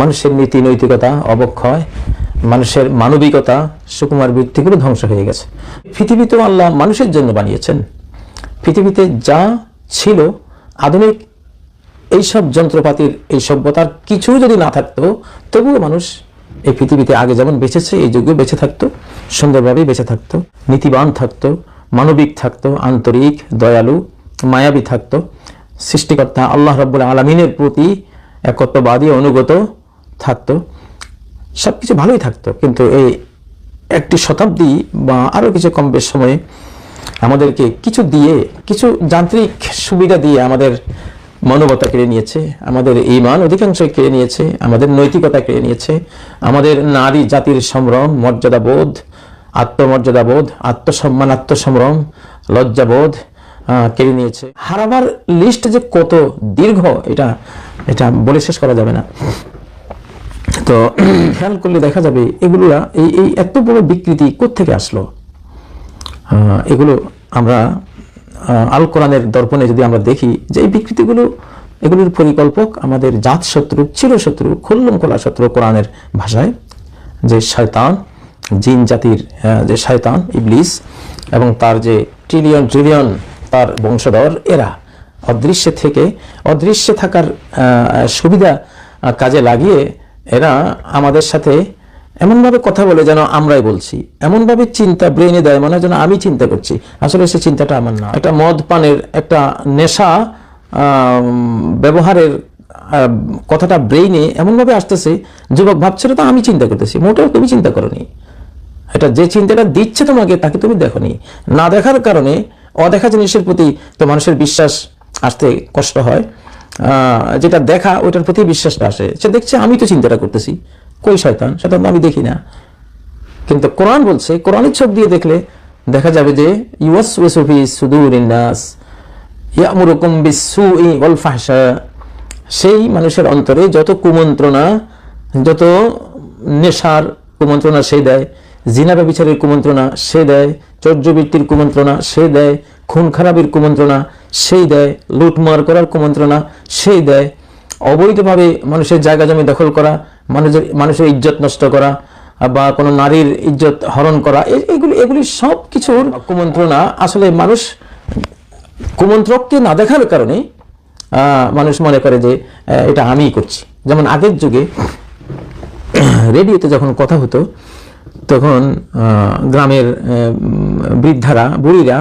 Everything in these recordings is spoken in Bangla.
মানুষের নীতি, নৈতিকতা, অবক্ষয়, মানুষের মানবিকতা, সুকুমার বৃত্তিগুলো ধ্বংস হয়ে গেছে। পৃথিবীতেও আল্লাহ মানুষের জন্য বানিয়েছেন। পৃথিবীতে যা ছিল আধুনিক এইসব যন্ত্রপাতির এই সভ্যতার কিছু যদি না থাকতো, তবুও মানুষ এই পৃথিবীতে আগে যেমন বেঁচেছে, এই যুগে বেঁচে থাকতো, সুন্দরভাবেই বেঁচে থাকতো, নীতিবান থাকতো, মানবিক থাকতো, আন্তরিক, দয়ালু, মায়াবী থাকতো। সৃষ্টিকর্তা আল্লাহ রব্বুল আলমিনের প্রতি একত্ববাদী, অনুগত থাকতো। সব কিছু ভালোই থাকতো, কিন্তু এই একটি শতাব্দী বা আরও কিছু কম বেশ সময়ে আমাদেরকে কিছু দিয়ে, কিছু যান্ত্রিক সুবিধা দিয়ে আমাদের মানবতা কেড়ে নিয়েছে, আমাদের ইমান অধিকাংশ কেড়ে নিয়েছে, আমাদের নৈতিকতা কেড়ে নিয়েছে, আমাদের নারী জাতির সম্ভ্রম, মর্যাদাবোধ, আত্মমর্যাদাবোধ, আত্মসম্মান, আত্মসম্ভ্রম, লজ্জাবোধ কেড়ে নিয়েছে। হারাবার লিস্ট যে কত দীর্ঘ, এটা এটা বলে শেষ করা যাবে না। তো খেয়াল করলে দেখা যাবে এগুলোরা এই এই এত বড় বিকৃতি কোত্থেকে আসলো? এগুলো আমরা আল কোরআনের দর্পণে যদি আমরা দেখি যে এই বিকৃতিগুলো, এগুলোর পরিকল্পক আমাদের জাত শত্রু চিরশত্রু খুল্লম খোলা শত্রু কোরআনের ভাষায়, যে শয়তান, জিন জাতির যে শয়তান, ইবলিস এবং তার যে ট্রিলিয়ন ট্রিলিয়ন তার বংশধর, এরা অদৃশ্যে থেকে, অদৃশ্যে থাকার সুবিধা কাজে লাগিয়ে এরা আমাদের সাথে এমনভাবে কথা বলে যেন আমরাই বলছি। এমনভাবে চিন্তা ব্রেনে দেয়, মনে যেন আমি চিন্তা করছি। আসলে সে চিন্তাটা আমার না। একটা মদ পানের একটা নেশা ব্যবহারের কথাটা ব্রেইনে এমনভাবে আসতেছে, যুবক ভাবছে তো আমি চিন্তা করতেছি। মোটেও তুমি চিন্তা করনি। এটা যে চিন্তাটা দিচ্ছে তোমাকে, তাকে তুমি দেখোনি। না দেখার কারণে অদেখা জিনিসের প্রতি তো মানুষের বিশ্বাস আসতে কষ্ট হয়। যেটা দেখা, ওইটার প্রতি বিশ্বাসটা আসে। সে দেখছে, আমি তো চিন্তাটা করতেছি। কই শয়তান? শয়তান আমি দেখি না। কিন্তু কোরআন বলছে, কোরআনের চোখ দিয়ে দেখলে দেখা যাবে যে ইউস ওয়েসফি সুদুর ইন্নাস ইয়ামুরুকুম বিসুই ওয়াল ফাহশা। সেই মানুষের অন্তরে যত কুমন্ত্রণা, যত নেশার কুমন্ত্রণা সে দেয়, জিনা ব্যবিচারের কুমন্ত্রণা সে দেয়, চর্যবৃত্তির কুমন্ত্রণা সে দেয়, খুন খারাপের কুমন্ত্রণা সেই দেয় লুটমার করার কুমন্ত্রণা, সেই দেয় অবৈধভাবে মানুষের জায়গা জমি দখল করা, মানুষের মানুষের ইজ্জত নষ্ট করা, বা কোনো নারীর ইজ্জত হরণ করা। এগুলি এগুলি সব কিছুর কুমন্ত্রণা। আসলে মানুষ কুমন্ত্রককে না দেখার কারণে মানুষ মনে করে যে এটা আমিই করছি। যেমন আগের যুগে রেডিওতে যখন কথা হতো, তখন গ্রামের বৃদ্ধারা, বুড়িরা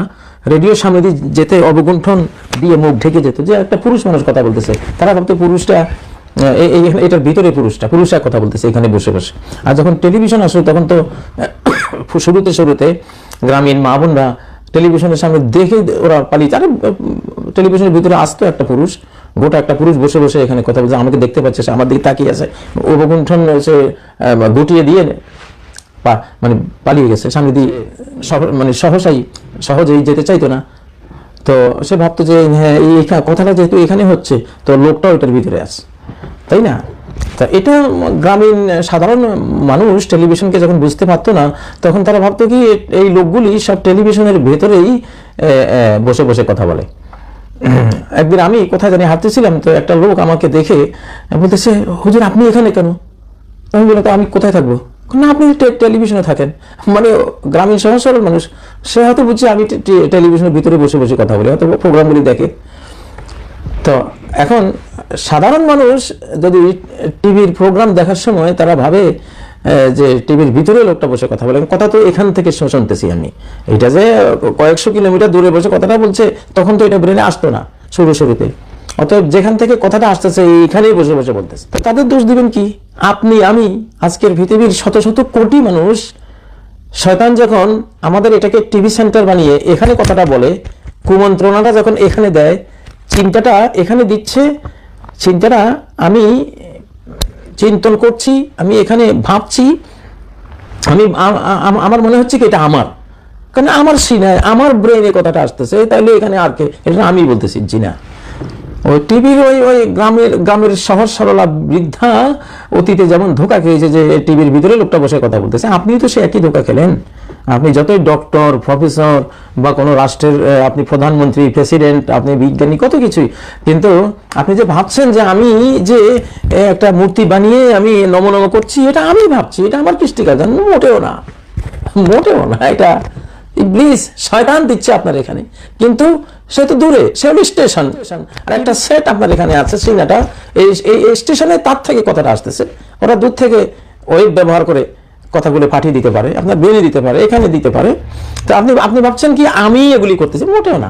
রেডিওর সামনে দিয়ে যেতে অবগুণ্ঠন দিয়ে মুখ ঢেকে যেত যে একটা পুরুষ মানুষ কথা বলতেছে। তারা ভাবতো পুরুষটা এটার ভিতরে পুরুষটা, পুরুষরা কথা বলতেছে এখানে বসে বসে। আর যখন টেলিভিশন আসলো, তখন তো শুরুতে শুরুতে গ্রামীণ মা বোনরা টেলিভিশনের সামনে দেখে ওরা পালিয়ে আরে টেলিভিশনের ভিতরে আসতো একটা পুরুষ, গোটা একটা পুরুষ বসে বসে এখানে কথা বলছে, আমাকে দেখতে পাচ্ছে, সে আমার দিকে তাকিয়ে আছে। অবগুণ্ঠন সে গুটিয়ে দিয়ে মানে পালিয়ে গেছে। দিয়ে মানে সহসাই, সহজেই যেতে চাইতো না। তো সে ভাবতো যে হ্যাঁ এই কথাটা যেহেতু এখানে হচ্ছে, তো লোকটাও এটার ভিতরে আছে। তাই না? তা এটা গ্রামীণ, সাধারণ মানুষ টেলিভিশনকে যখন বুঝতে পারতো না, তখন তারা ভাবতো কি এই লোকগুলি সব টেলিভিশনের ভেতরেই বসে বসে কথা বলে। একদিন আমি কোথায় জানি হাঁটতেছিলাম, তো একটা লোক আমাকে দেখে বলতেছে, হুজুর, আপনি এখানে কেন? আমি বললাম, "তো আমি কোথায় থাকব? না আপনি টেলিভিশনে থাকেন মানে গ্রামীণ সহজ সরল মানুষ, সে হয়তো বুঝছে আমি টেলিভিশনের ভিতরে বসে বসে কথা বলি, হয়তো প্রোগ্রামগুলি দেখে। তো এখন সাধারণ মানুষ যদি টিভির প্রোগ্রাম দেখার সময় তারা ভাবে যে টিভির ভিতরে লোকটা বসে কথা বলে, কথা তো এখান থেকে শুনতেছি আমি। এটা যে কয়েকশো কিলোমিটার দূরে বসে কথাটা বলছে, তখন তো এটা ব্রেনে আসতো না শুরু শুরুতে। অতএব যেখান থেকে কথাটা আসতেছে, এইখানেই বসে বসে বলতেছে। তাদের দোষ দিবেন কি? আপনি, আমি আজকের পৃথিবীর শত শত কোটি মানুষ, শয়তান যখন আমাদের এটাকে টিভি সেন্টার বানিয়ে এখানে কথাটা বলে, কুমন্ত্রণাটা যখন এখানে দেয়, চিন্তাটা এখানে দিচ্ছে, চিন্তাটা আমি চিন্তন করছি, আমি এখানে ভাবছি, আমি আমার মনে হচ্ছে কি এটা আমার। কারণ আমার সিনায়, আমার ব্রেনে কথাটা আসতেছে তাহলে এখানে আর কে, এটা আমি বলতেছি জি না ওই টিভির ওই ওই গ্রামের গ্রামের সহজ সরলা বৃদ্ধা অতীতে যেমন ধোকা খেয়েছে যে টিভির ভিতরে লোকটা বসে কথা বলতেছে, আপনিও তো সে একই ধোকা খেলেন। আপনি যতই ডক্টর প্রফেসর বা কোনো রাষ্ট্রের আপনি প্রধানমন্ত্রী প্রেসিডেন্ট আপনি বিজ্ঞানী, কত কিছুই। কিন্তু আপনি যে ভাবছেন যে আমি যে একটা মূর্তি বানিয়ে আমি নমনম করছি, এটা আমি ভাবছি, এটা আমার কৃষ্টিকার মোটেও না। মোটেও না, এটা ইবলিস শয়তান দিচ্ছে আপনার এখানে। কিন্তু সে তো দূরে, সে হলো স্টেশন। আর একটা সেট আপনার এখানে আছে সিনাটা এই, এই- স্টেশনে তার থেকে কথাটা আসতেছে। ওরা দূর থেকে ওয়েব ব্যবহার করে কথাগুলো পাঠিয়ে দিতে পারে, আপনার বেরিয়ে দিতে পারে, এখানে দিতে পারে। তো আপনি আপনি ভাবছেন কি আমি এগুলি করতেছি? মোটেও না।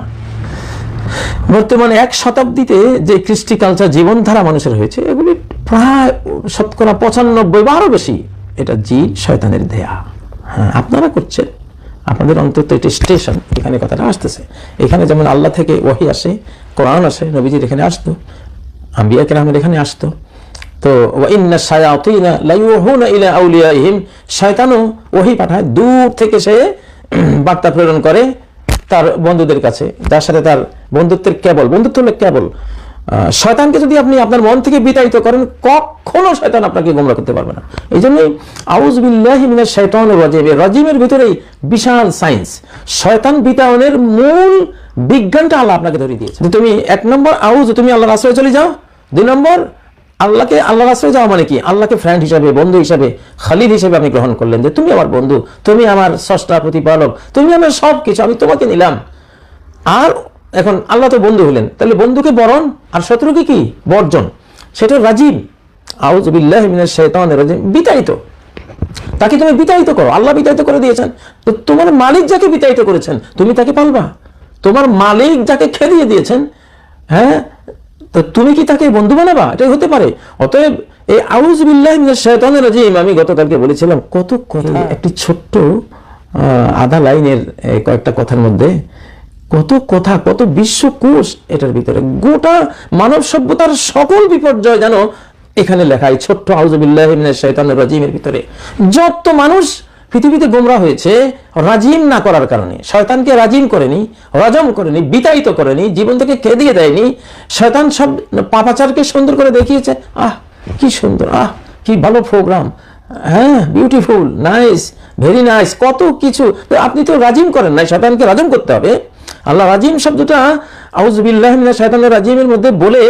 বর্তমানে এক শতাব্দীতে যে কৃষ্টি কালচার জীবনধারা মানুষের হয়েছে, এগুলি প্রায় শতকরা পঁচানব্বই বা আরও বেশি এটা জি শয়তানের দেয়া। হ্যাঁ আপনারা করছেন। আপনাদের অন্তত একটি স্টেশন এখানে কথাটা আসতেছে। এখানে যেমন আল্লাহ থেকে ওহি আসে, কোরআন আসে, নবীজির এখানে আসতো, আম্বিয়া কেরামের এখানে আসতো। তো ইন্না ওহি পাঠায়, দূর থেকে সে বার্তা প্রেরণ করে তার বন্ধুদের কাছে, যার সাথে তার বন্ধুত্বের কেবল, বন্ধুত্ব হলো কেবল। শয়তানকে যদি আপনি আপনার মন থেকে বিতাড়িত করেন, কখনো শয়তান আপনাকে গোমরা করতে পারবে না। এই জন্যই আউজবিল্লাহি মিনাশ শাইতানির রাজিম। রাজিমের ভিতরেই বিশাল সায়েন্স। শয়তান বিতাড়নের মূল বিজ্ঞানটা আল্লাহ আপনাকে ধরিয়ে দিয়েছে। তুমি এক নম্বর আউজ তুমি আল্লাহর আশ্রয় চলে যাও। দুই নম্বর, আল্লাহকে, আল্লাহর আশ্রয় যাওয়া মানে কি? আল্লাহকে ফ্রেন্ড হিসাবে, বন্ধু হিসাবে, খালিদ হিসাবে আপনি গ্রহণ করলেন যে তুমি আমার বন্ধু, তুমি আমার স্রষ্টা প্রতিপালক, তুমি আমার সব কিছু আমি তোমাকে নিলাম। আর এখন আল্লাহ তো বন্ধু হলেন। তাহলে বন্ধুকে বরণ আর শত্রুকে কি? বর্জন। সেটা রাজিম আউজবিল্লাহ বিতাড়িত। তাকে তুমি বিতাড়িত করো। আল্লাহ বিতাড়িত করে দিয়েছেন। তো তোমার মালিক যাকে বিতাড়িত করেছেন তুমি তাকে পালবা। তোমার মালিক যাকে খেলিয়ে দিয়েছেন হ্যাঁ? তো তুমি কি তাকে বন্ধু বানাবা? এটাই হতে পারে। অতএব এই আউজ বিল্লাহ শয়তানের রাজিম আমি গতকালকে বলেছিলাম কত কথা একটি ছোট্ট আহ, আধা লাইনের কয়েকটা কথার মধ্যে কত কথা, কত বিশ্বকোষ এটার ভিতরে। গোটা মানব সভ্যতার সকল বিপর্যয় যেন এখানে লেখা এই ছোট্ট আউজবিল্লাহ শৈতানের রাজিমের ভিতরে। যত মানুষ পৃথিবীতে গোমরা হয়েছে, রাজিম না করার কারণে, শয়তানকে রাজিম করেনি রাজম করেনি, বিতাড়িত করেনি, জীবন থেকে খেদিয়ে দেয়নি, শয়তান সব পাপাচারকে সুন্দর করে দেখিয়েছে, আহ, কি সুন্দর, আহ, কি ভালো প্রোগ্রাম হ্যাঁ বিউটিফুল নাইস ভেরি নাইস কত কিছু। আপনি তো রাজিম করেন না শয়তানকে রাজম করতে হবে। আল্লাহ রাজিম শব্দটা আউজবিল্লাহ শয়তানের রাজিমের মধ্যে বলে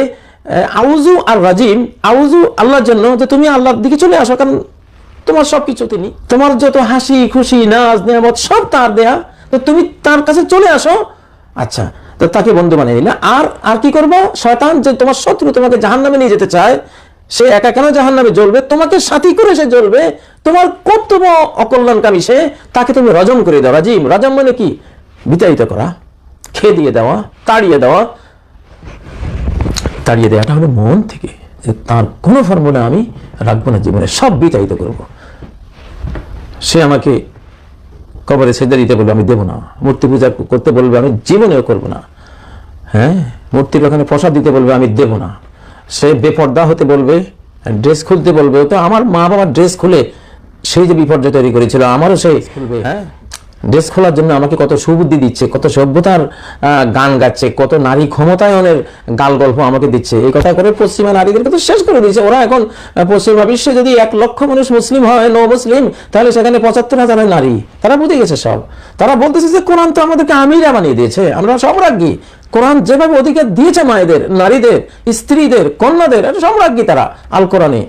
আউজু আর রাজিম আউজু আল্লাহর জন্য, যে তুমি আল্লাহর দিকে চলে আসো, কারণ তোমার সব কিছু তিনি। তোমার যত হাসি, খুশি নাচ নিয়ামত, সব তার দেয়া। তো তুমি তার কাছে চলে আসো। আচ্ছা তো তাকে বন্ধু বানিয়ে নিলে আর আর কি করব? শয়তান যে তোমার শত্রু, তোমাকে জাহান নামে নিয়ে যেতে চায়, সে একা কেন জাহান নামে জ্বলবে? তোমাকে সাথী করে সে জ্বলবে। তোমার কর্তব্য অকল্যাণকামী সে, তাকে তুমি রজম করে দাও। রাজিম, রাজম মানে কি? বিতাড়িত করা। খেয়ে দিয়ে দেওয়া তাড়িয়ে দেওয়া। তাড়িয়ে দেওয়াটা হলো মন থেকে যে তার কোনো ফর্মুলা আমি রাখব না জীবনে সব বিতাড়িত করব। সে আমাকে কবরে সেজদা দিতে বলবে আমি দেবো না। মূর্তি পূজা করতে বলবে আমি জীবনেও করব না। হ্যাঁ? মূর্তির ওখানে প্রসাদ দিতে বলবে আমি দেবো না। সে বেপর্দা হতে বলবে ড্রেস খুলতে বলবে তো আমার মা বাবার ড্রেস খুলে সেই যে বিপর্যয় তৈরি করেছিল আমারও সেই হ্যাঁ? ড্রেস খোলার জন্য আমাকে কত সুবুদ্ধি দিচ্ছে, কত সভ্যতার গান গাচ্ছে, কত নারী ক্ষমতায়নের গাল গল্প আমাকে দিচ্ছে। এই কথা করে পশ্চিমা নারীদেরকে তো শেষ করে দিয়েছে। ওরা এখন পশ্চিমা বিশ্বে যদি এক লক্ষ মানুষ মুসলিম হয়, নো মুসলিম, তাহলে সেখানে পঁচাত্তর হাজারের নারী। তারা বুঝে গেছে সব। তারা বলতেছে যে কোরআন তো আমাদেরকে আমিরা বানিয়ে দিয়েছে। আমরা সম্রাজ্ঞী। কোরআন যেভাবে অধিকার দিয়েছে মায়েদের, নারীদের, স্ত্রীদের, কন্যাদের সম্রাজ্ঞী তারা আল কোরআনে।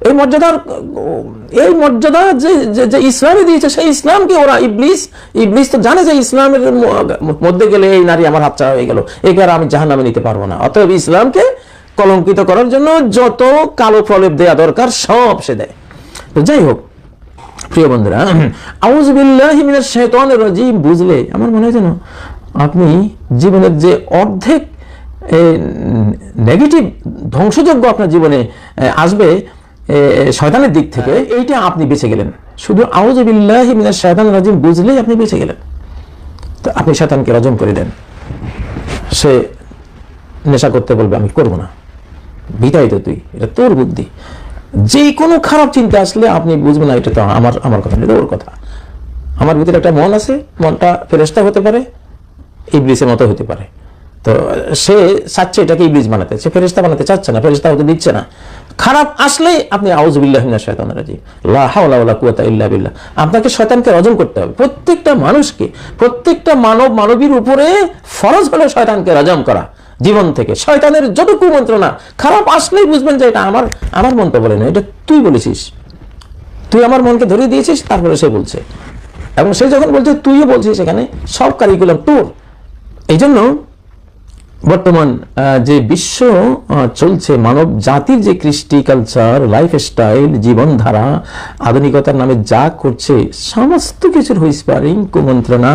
এই মর্যাদার এই মর্যাদা যে, যে- ইসলামে দিয়েছে, সেই ইসলামকে ওরা ইবলিস ইবলিস তো জানে যে ইসলামের মধ্যে গেলে এই নারী আমার হাত হয়ে গেল। একে আর আমি জাহান নামে নিতে পারব না। অতএব ইসলামকে কলঙ্কিত করার জন্য যত কালো প্রলেপ দেয়া দরকার, সব সে দেয়। তো যাই হোক, প্রিয় বন্ধুরা আউজবিল্লাহি মিনাশ শাইতানির রাজিম, বুঝলে? আমার মনে হয় যেন আপনি জীবনের যে অর্ধেক নেগেটিভ, ধ্বংসযোগ্য আপনার জীবনে আসবে শয়তানের দিক থেকে এইটা আপনি বেঁচে গেলেন। শুধু আউজবিল্লাহি মিনাশ শাইতানির রাজিম বুঝলেই আপনি বেঁচে গেলেন। তো আপনি শয়তানকে রজম করে দেন। সে নেশা করতে বলবে আমি করব না। বিতাড়িত তুই এটা তোর বুদ্ধি। যে কোনো খারাপ চিন্তা আসলে আপনি বুঝবেন না এটা তো আমার আমার কথা এটা ওর কথা। আমার ভিতরে একটা মন আছে মনটা ফেরেস্তা হতে পারে ইবলিসের মতো হতে পারে। তো সে চাচ্ছে এটাকে ইবলিস বানাতে সে ফেরেস্তা বানাতে চাচ্ছে না ফেরেস্তা হতে দিচ্ছে না। খারাপ আসলেই আপনি আউজবিল্লাহ শয়তান রাজি লা হাওলা ওয়ালা কুওয়াতা ইল্লা বিল্লাহ। আপনাকে শয়তানকে রজন করতে হবে। প্রত্যেকটা মানুষকে, প্রত্যেকটা মানব মানবীর উপরে ফরজ হলো শয়তানকে রজম করা। জীবন থেকে। শয়তানের যত কুমন্ত্রণা খারাপ আসলেই বুঝবেন যে এটা আমার আমার মনটা বলে না। এটা তুই বলেছিস। তুই আমার মনকে ধরিয়ে দিয়েছিস, তারপরে সে বলছে। এবং সে যখন বলছে, তুইও বলছিস সেখানে সব কারিকুলাম তোর। এই জন্য বর্তমান যে বিশ্ব চলছে মানব জাতির যে কৃষ্টি কালচার লাইফস্টাইল জীবনধারা, আধুনিকতার নামে যা করছে, সমস্ত কিছুর হুইসপারিং কুমন্ত্রণা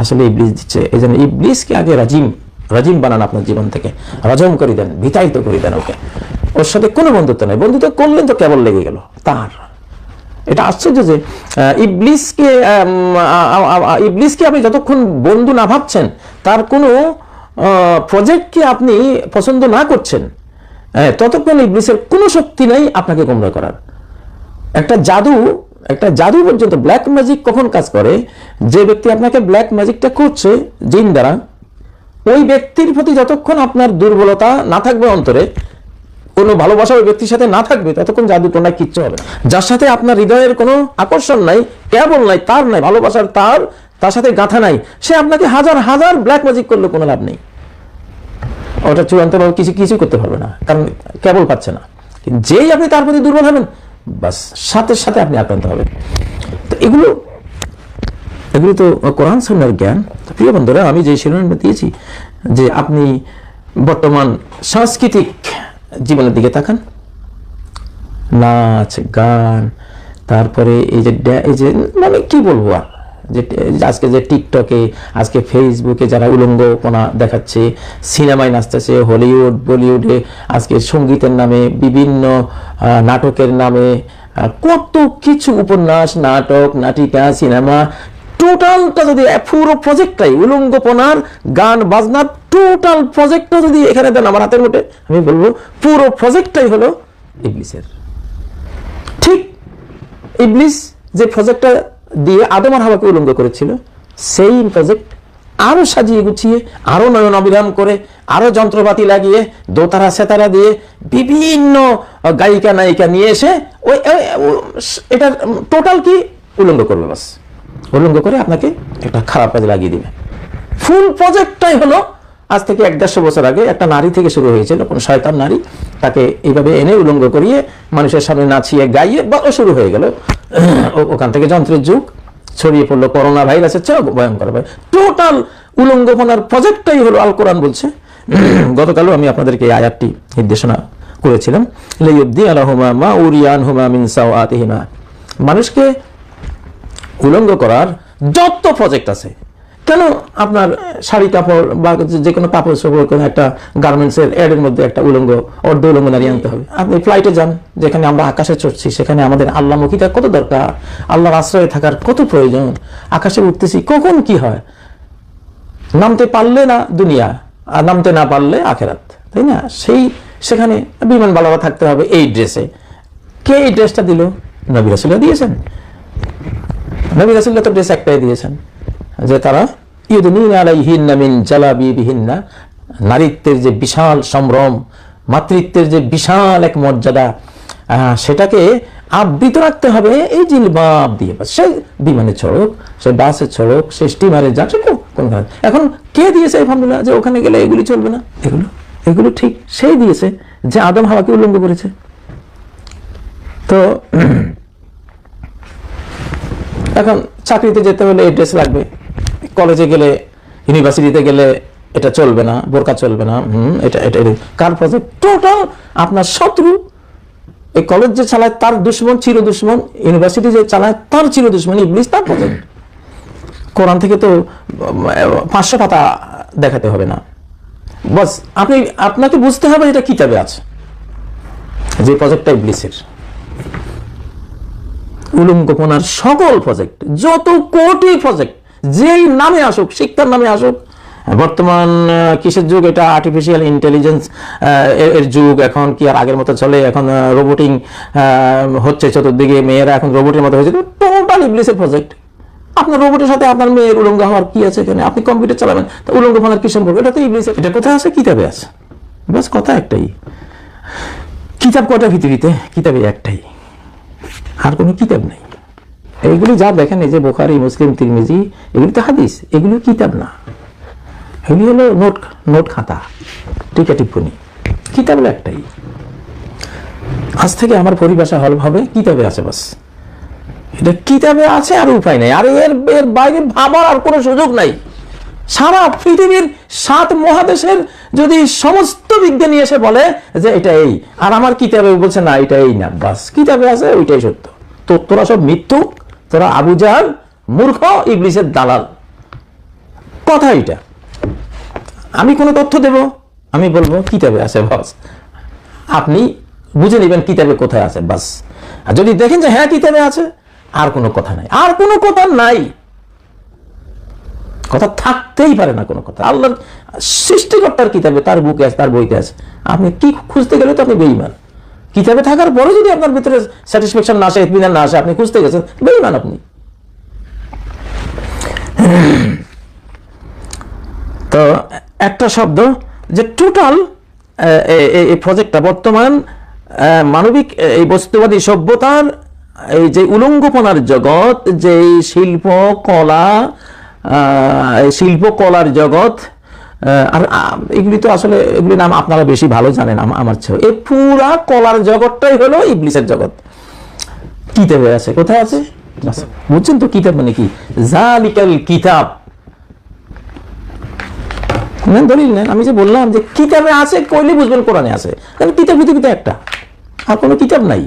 আসলে ইবলিস দিচ্ছে। এই জন্য ইবলিসকে আগে রাজিম রাজিম বানান আপনার জীবন থেকে। রজম করে দেন, বিতাড়িত করে দেন ওকে। ওর সাথে কোনো বন্ধুত্ব নেই। বন্ধুত্ব করলেন তো কেবল লেগে গেল, তার। এটা আশ্চর্য যে ইবলিসকে ইবলিসকে আপনি যতক্ষণ বন্ধু না ভাবছেন, তার কোনো প্রজেক্টকে আপনি পছন্দ না করছেন হ্যাঁ, ততক্ষণ ইবলিসের কোনো শক্তি নেই আপনাকে গোমরা করার। একটা জাদু একটা জাদু পর্যন্ত ব্ল্যাক ম্যাজিক কখন কাজ করে? যে ব্যক্তি আপনাকে ব্ল্যাক ম্যাজিকটা করছে জিন দ্বারা ওই ব্যক্তির প্রতি যতক্ষণ আপনার দুর্বলতা না থাকবে অন্তরে কোনো ভালোবাসা ওই ব্যক্তির সাথে না থাকবে ততক্ষণ জাদু টোনায় কিচ্ছু হবে যার সাথে আপনার হৃদয়ের কোনো আকর্ষণ নাই কেবল নাই তার নাই ভালোবাসার তার তার সাথে গাঁথা নাই। সে আপনাকে হাজার হাজার ব্ল্যাক ম্যাজিক করলে, কোনো লাভ নেই। ওটা চূড়ান্তভাবে কিছু কিছু করতে পারবে না, কারণ কেবল পাচ্ছে না। যেই আপনি তার প্রতি দুর্বল হবেন, বাস সাথে সাথে আপনি আক্রান্ত হবেন। তো এগুলো এগুলো তো কোরআন সন্ন্যার জ্ঞান। প্রিয় বন্ধুরা, আমি যে শিরোনামটা দিয়েছি, যে আপনি বর্তমান সাংস্কৃতিক জীবনের দিকে তাকান। নাচ, গান, তারপরে এই যে এই যে মানে কি বলব আর? যে, আজকে যে টিকটকে, আজকে ফেসবুকে যারা উলঙ্গপনা দেখাচ্ছে, সিনেমায় নাচতেছে হলিউড বলিউডে আজকে সঙ্গীতের নামে, বিভিন্ন নাটকের নামে কত কিছু উপন্যাস, নাটক, নাটিকা, সিনেমা, টোটালটা যদি পুরো প্রজেক্টটাই উলঙ্গপনার গান বাজনা টোটাল প্রজেক্টটা যদি এখানে দেন আমার হাতের মুঠে, আমি বলব পুরো প্রজেক্টটাই হলো ইবলিসের। ঠিক ইবলিস যে প্রজেক্টটা দিয়ে আদম আর হাওয়াকে উলঙ্গ করেছিল। সেই প্রজেক্ট আরও সাজিয়ে গুছিয়ে, আরও নয়ন অবিরাম করে, আরও যন্ত্রপাতি লাগিয়ে, দোতারা, সেতারা দিয়ে বিভিন্ন গায়িকা, নায়িকা নিয়ে এসে ওই, ওই- ও- এটা টোটাল কি? উলঙ্গ করবে বাস। উলঙ্গ করে আপনাকে একটা খারাপ কাজে লাগিয়ে দিবে। ফুল প্রজেক্টটাই হলো আজ থেকে এক দেড়শো বছর আগে একটা নারী থেকে শুরু হয়েছিল, কোন শয়তান নারী, তাকে এইভাবে এনে উলঙ্গ করিয়ে মানুষের সামনে নাচিয়ে গাইয়ে বা শুরু হয়ে গেল। ওখান থেকে যন্ত্রের যুগ, ছড়িয়ে পড়ল করোনা ভাইরাসের চেয়ে ভয়ঙ্কর ভাবে টোটাল উলঙ্গপনার প্রজেক্টটাই হলো আল কোরআন বলছে। গতকালও আমি আপনাদেরকে এই আয়াতটি নির্দেশনা করেছিলাম। লাইয়ুদ্দি আলাহুমা মা উরিয়ান হুমা মিন সাওয়াতিহিমা মানুষকে উলঙ্গ করার যত প্রজেক্ট আছে কেন আপনার শাড়ি, কাপড় বা যে- কোনো কাপড় চোপড় কোনো একটা গার্মেন্টসের এর মধ্যে একটা উলঙ্গ, অর্ধ উলঙ্গ নারী আনতে হবে? আপনি ফ্লাইটে যান, যেখানে আমরা আকাশে চড়ছি, সেখানে আমাদের আল্লাহ আল্লাহমুখীটা কত দরকার? আল্লাহর আশ্রয়ে থাকার কত প্রয়োজন? আকাশে উঠতেছি, কখন কি হয়? নামতে পারলে না দুনিয়া, আর নামতে না পারলে আখেরাত, তাই না? সেই, সেখানে বিমান বালারা থাকতে হবে এই ড্রেসে কে এই ড্রেসটা দিল? নবী রাসুল্লাহ দিয়েছেন। নবী রাসুল্লাহ তো ড্রেস একটাই দিয়েছেন। যে তারা ইউদিন আলাইহিন্না মিন জালাবিবিহিন্না নারীত্বের যে বিশাল সম্ভ্রম, মাতৃত্বের যে বিশাল এক মর্যাদা সেটাকে আবৃত রাখতে হবে এই জিলবাব দিয়ে। সে বিমানে চড়ক, সে বাসে চড়ক, সে স্টিমারে যাক, সে কোন এখন কে দিয়েছে এই ফর্মুলা যে ওখানে গেলে এগুলি চলবে না? এগুলো এগুলো ঠিক সেই দিয়েছে যে আদম হাওয়াকে উল্লঙ্ঘ করেছে। তো, এখন চাকরিতে যেতে হলে এই ড্রেস লাগবে। কলেজে গেলে ইউনিভার্সিটিতে গেলে এটা চলবে না, বোরকা চলবে না এটা এটা। কার প্রজেক্ট টোটাল আপনার শত্রু, এই কলেজ যে চালায় তার দুশ্মন, চির দুশ্মন ইউনিভার্সিটি যে চালায় তার চির দুশ্মন, ইবলিস তার প্রজেক্ট কোরআন থেকে তো পাঁচশো পাতা দেখাতে হবে না। বস, আপনি, আপনাকে বুঝতে হবে এটা কিতাবে আছে। যে প্রজেক্টটা ইবলিসের। উলঙ্গপনার সকল প্রজেক্ট যত কোটি প্রজেক্ট যেই নামে আসুক, শিক্ষার নামে আসুক, বর্তমান কিসের যুগ? এটা আর্টিফিশিয়াল ইন্টেলিজেন্স এর যুগ। এখন কি আর আগের মতো চলে? এখন রোবোটিং হচ্ছে চতুর্দিকে। মেয়েরা এখন রোবটের মতো হয়েছে। টোটাল ইংলিশের প্রজেক্ট আপনার রোবটের সাথে আপনার মেয়ের উলঙ্গ হওয়ার কি আছে এখানে? আপনি কম্পিউটার চালাবেন। তো উলঙ্গপনার কি সম্পর্ক? এটা তো ইংলিশে এটা কোথায় আছে? কিতাবে আছে। বাস কথা একটাই। কিতাব কটা পৃথিবীতে? কিতাবে একটাই। আর কোনো কিতাব নেই। এইগুলি যা দেখেন, এই যে বোখারি, মুসলিম, তিরমিজি, এগুলি তো হাদিস এগুলি কিতাব না। এগুলি হলো নোট নোট খাতা, টিকা টিপ্পনি। কিতাব একটাই। আজ থেকে আমার পরিভাষা হল হবে কিতাবে আছে বাস। এটা কিতাবে আছে আর উপায় নাই। আর এর এর বাইরে ভাবার আর কোনো সুযোগ নাই। সারা পৃথিবীর সাত মহাদেশের যদি সমস্ত বিজ্ঞানী এসে বলে যে এটা এই, আর আমার কিতাবে বলছে না, এটা এই না, বাস। কিতাবে আছে, ওইটাই সত্য। তো তোরা সব মৃত্যু তোরা আবু মূর্খ, ইবলিসের দালাল। কথা এটা আমি কোনো তথ্য দেব? আমি বলব, কিতাবে আছে, বাস। আপনি বুঝে নেবেন কিতাবে কোথায় আছে, বাস। আর যদি দেখেন যে হ্যাঁ কিতাবে আছে, আর কোনো কথা নাই। আর কোনো কথা নাই। কথা থাকতেই পারে না কোনো কথা। আল্লাহর সৃষ্টিকর্তার কিতাবে, তার বুকে আছে, তার বইতে আছে। আপনি কি খুঁজতে গেলে তো আপনি বেইমান কিতাবে থাকার পরে যদি আপনার ভিতরে স্যাটিসফ্যাকশন না আসে ইতমিনান না আসে আপনি খুঁজতে গেছেন বেইমান আপনি। তো একটা শব্দ যে টোটাল এই প্রজেক্টটা বর্তমান মানবিক এই বস্তুবাদী সভ্যতার এই যে উলঙ্গপনার জগৎ যে শিল্প কলা আহ, এই শিল্প কলার জগৎ আর এগুলি তো আসলে এগুলি নাম আপনারা বেশি ভালো জানেন আমার চেয়ে এই পুরা কলার জগৎটাই হলো ইবলিসের জগৎ। কিতাবে আছে, কোথায় আছে? বুঝছেন তো কিতাব মানে কি? জালিকাল কিতাব। নেন, দলিল নেন, আমি যে বললাম যে কিতাবে আছে, কইলে বুঝবেন কোরআনে আছে। কারণ কিতাব পৃথিবীতে একটা, আর কোনো কিতাব নাই।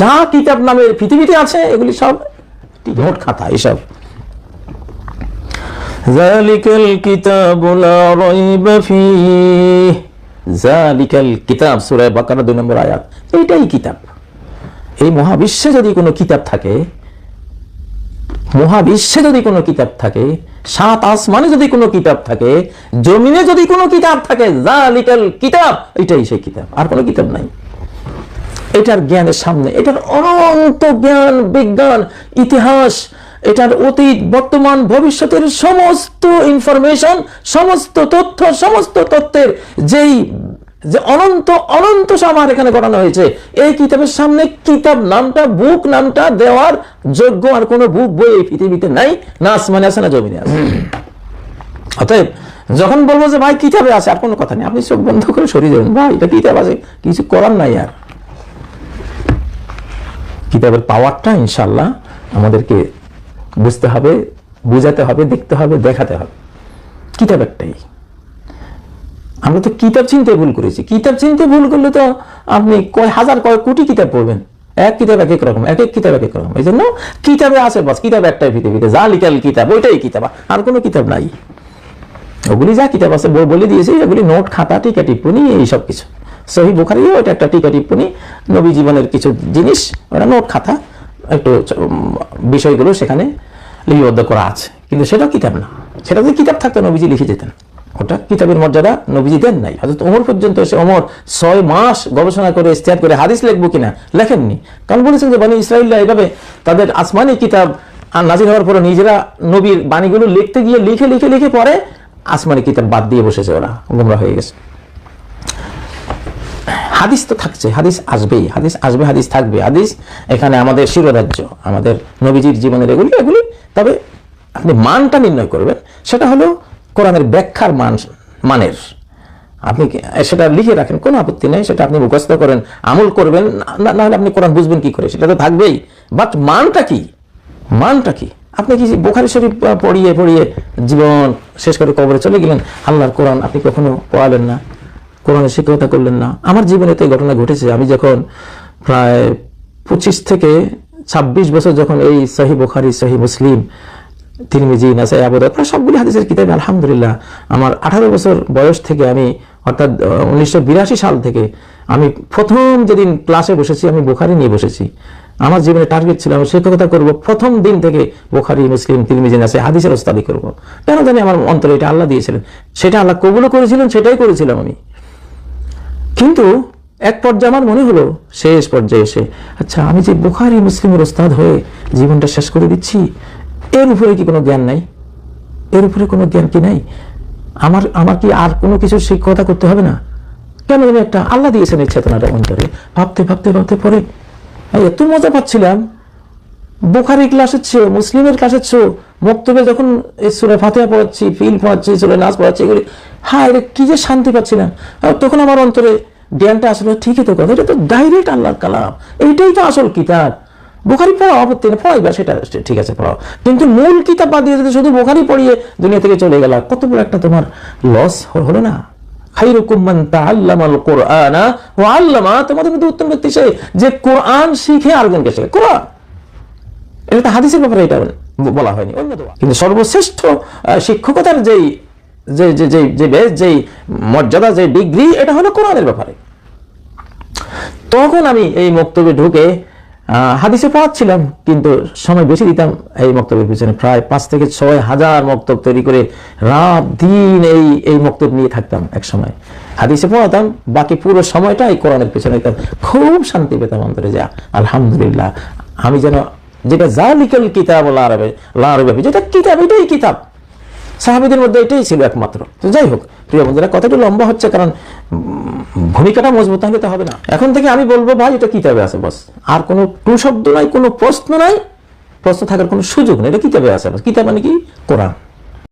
যা কিতাব নামে পৃথিবীতে আছে, এগুলি সব নোট খাতা, এসব। জালিকাল কিতাবু লা রাইবা ফীহ জালিকাল কিতাব সূরা বাকারা 2 নম্বর আয়াত। এইটাই কিতাব। এই মহাবিশ্বে যদি কোনো কিতাব থাকে, মহাবিশ্বে যদি কোনো কিতাব থাকে, সাত আসমানে যদি কোনো কিতাব থাকে, জমিনে যদি কোনো কিতাব থাকে কিতাব এটাই সেই কিতাব। আর কোনো কিতাব নাই। এটার জ্ঞানের সামনে, এটার অনন্ত জ্ঞান, বিজ্ঞান, ইতিহাস এটার অতীত বর্তমান ভবিষ্যতের সমস্ত ইনফরমেশন সমস্ত তথ্য, সমস্ত তথ্যের যেই, যে অনন্ত অনন্ত সামার এখানে করানো হয়েছে, এই কিতাবের সামনে কিতাব নামটা, বুক নামটা দেওয়ার যোগ্য আর কোনো বুক বই এই পৃথিবীতে নাই, না আসমানে আছে, না জমিনে আছে। অতএব, যখন বলব যে, ভাই, কিতাবে আছে, আর কোনো কথা নেই, আপনি চোখ বন্ধ করে সরিয়ে দেবেন, ভাই, এটা কিতাব আছে, কিছু করার নাই আর। কিতাবের পাওয়ারটা ইনশাল্লাহ আমাদেরকে বুঝতে হবে, বুঝাতে হবে, দেখতে হবে, দেখাতে হবে। কিতাব একটাই। আমরা তো কিতাব চিনতে ভুল করেছি। কিতাব চিনতে ভুল করলে তো আপনি কয় হাজার, কয় কোটি কিতাব পড়বেন। এক কিতাব এক এক রকম, এক এক কিতাব এক এক রকম। এই জন্য কিতাবে আছে বাস, কিতাব একটাই পৃথিবীতে। যা লিকাল কিতাব, ওইটাই কিতাব। আর কোনো কিতাব নাই। ওগুলি যা কিতাব আছে বলে দিয়েছি, এগুলি নোট, খাতা, টিকা, টিপ্পনি, এই সব কিছু। সহি বুখারি ওটা একটা টিকা, টিপ্পনি। নবী জীবনের কিছু জিনিস, ওটা নোট, খাতা। একটু বিষয়গুলো সেখানে লিপিবদ্ধ করা আছে। কিন্তু সেটা কিতাব না। সেটা যদি কিতাব থাকতো, নবীজি লিখে যেতেন। ওটা কিতাবের মর্যাদা নবীজি দেন নাই। হয়তো ওমর পর্যন্ত এসে ওমর ছয় মাস গবেষণা করে, ইস্তেহার করে, হাদিস লিখব কিনা লেখেননি। কারণ বলেছেন যে বানি ইসরায়েলরা এভাবে তাদের আসমানি কিতাব নাজির হওয়ার পরে নিজেরা নবীর বাণীগুলো লিখতে গিয়ে লিখে লিখে লিখে পরে আসমানি কিতাব বাদ দিয়ে বসেছে ওরা। গুমরা হয়ে গেছে। হাদিস তো থাকছে, হাদিস আসবেই, হাদিস আসবে, হাদিস থাকবে। হাদিস এখানে আমাদের শিরোধার্য, আমাদের নবীজির জীবনের এগুলি এগুলি। তবে আপনি মানটা নির্ণয় করবেন, সেটা হলো কোরআনের ব্যাখ্যার মান, মানের। আপনি সেটা লিখে রাখেন, কোনো আপত্তি নেই, সেটা আপনি মুখস্থ করেন, আমল করবেন না- হলে আপনি কোরআন বুঝবেন কি করে, সেটা তো থাকবেই। বাট মানটা কি? মানটা কি? আপনি কি বোখারি শরীফ পড়িয়ে পড়িয়ে জীবন শেষ করে কবরে চলে গেলেন? আল্লাহর কোরআন আপনি কখনো পড়ালেন না? কোরআনের শিক্ষকতা করলেন না। আমার জীবনে তো এই ঘটনা ঘটেছে। আমি যখন প্রায় পঁচিশ থেকে ছাব্বিশ বছর যখন এই সহি বোখারি, সহি মুসলিম, তিরমিজি, নাসাই আবুদা প্রায় সবগুলি হাদিসের কিতাব আলহামদুলিল্লাহ আমার আঠারো বছর বয়স থেকে আমি, অর্থাৎ উনিশশো বিরাশি সাল থেকে আমি প্রথম যেদিন ক্লাসে বসেছি, আমি বোখারি নিয়ে বসেছি। আমার জীবনে টার্গেট ছিল আমি শিক্ষকতা করব, প্রথম দিন থেকে বোখারি, মুসলিম, তিরমিজি, নাসাই হাদিসের ওস্তাদি করব। কেন জানি আমার অন্তরে এটা আল্লাহ দিয়েছিলেন। সেটা আল্লাহ কবুলও করেছিলেন, সেটাই করেছিলাম আমি। কিন্তু এক পর্যায়ে আমার মনে হলো, শেষ পর্যায়ে এসে আচ্ছা আমি যে বোখারি মুসলিমের ওস্তাদ হয়ে জীবনটা শেষ করে দিচ্ছি, এর উপরে কি কোনো জ্ঞান নাই? এর উপরে কোনো জ্ঞান কি নাই? আমার আমার কি আর কোনো কিছু শিক্ষকতা করতে হবে না? কেন একটা আল্লাহ দিয়েছেন এই চেতনাটা অন্তরে। ভাবতে ভাবতে ভাবতে পরে এত মজা পাচ্ছিলাম বোখারি ক্লাসের চেয়েও, মুসলিমের ক্লাসের চেয়েও বক্তব্যে যখন সুরে ফাতেহা পড়াচ্ছি, ফিল পড়াচ্ছি, সুরে নাচ পড়াচ্ছি, এগুলি হ্যাঁ এটা কি যে শান্তি পাচ্ছিলাম আর তখন আমার অন্তরে জ্ঞানটা আসলে, ঠিকই তো কথা, এটা তো ডাইরেক্ট আল্লাহর কালাম। এইটাই তো আসল কিতাব। বোখারি পড়া আপত্তি না পড়াইবা সেটা ঠিক আছে, পড়াও। কিন্তু মূল কিতাব বাদ দিয়ে যদি শুধু বোখারি পড়িয়ে দুনিয়া থেকে চলে গেল, কত বড় একটা তোমার লস হলো না? তোমাদের মধ্যে উত্তম ব্যক্তি সে, যে কোরআন শিখে আরেকজনকে শেখে কোরআন। এটা তো হাদিসের ব্যাপারে এটা বলা হয়নি। অন্য দোয়া। কিন্তু সর্বশ্রেষ্ঠ শিক্ষকতার যেই যে যে যে যে বেশ যেই মর্যাদা যে ডিগ্রি এটা হলো কোরআনের ব্যাপারে। তখন আমি এই বক্তব্যে ঢুকে হাদিসে পড়াচ্ছিলাম কিন্তু সময় বেশি দিতাম এই বক্তব্যের পিছনে। প্রায় পাঁচ থেকে ছয় হাজার মক্তব তৈরি করে রাত দিন এই এই মক্তব নিয়ে থাকতাম এক সময়। হাদিসে পড়াতাম বাকি পুরো সময়টা এই কোরআনের পিছনে দিতাম খুব শান্তি পেতাম অন্তরে যা। আলহামদুলিল্লাহ। আমি যেন যেটা জালিকাল কিতাব লারবে লারবে যেটা কিতাব, এটাই কিতাব। সাহাবিদের মধ্যে এটাই ছিল একমাত্র। তো যাই হোক, প্রিয় বন্ধুরা, কথাটা লম্বা হচ্ছে কারণ ভূমিকাটা মজবুত হলে তো হবে না। এখন থেকে আমি বলব, ভাই, এটা কিতাবে আছে, বস। আর কোনো টু শব্দ নাই, কোনো প্রশ্ন নাই, প্রশ্ন থাকার কোনো সুযোগ নেই, এটা কিতাবে আছে, বস। কিতাব মানে কি? কোরআন।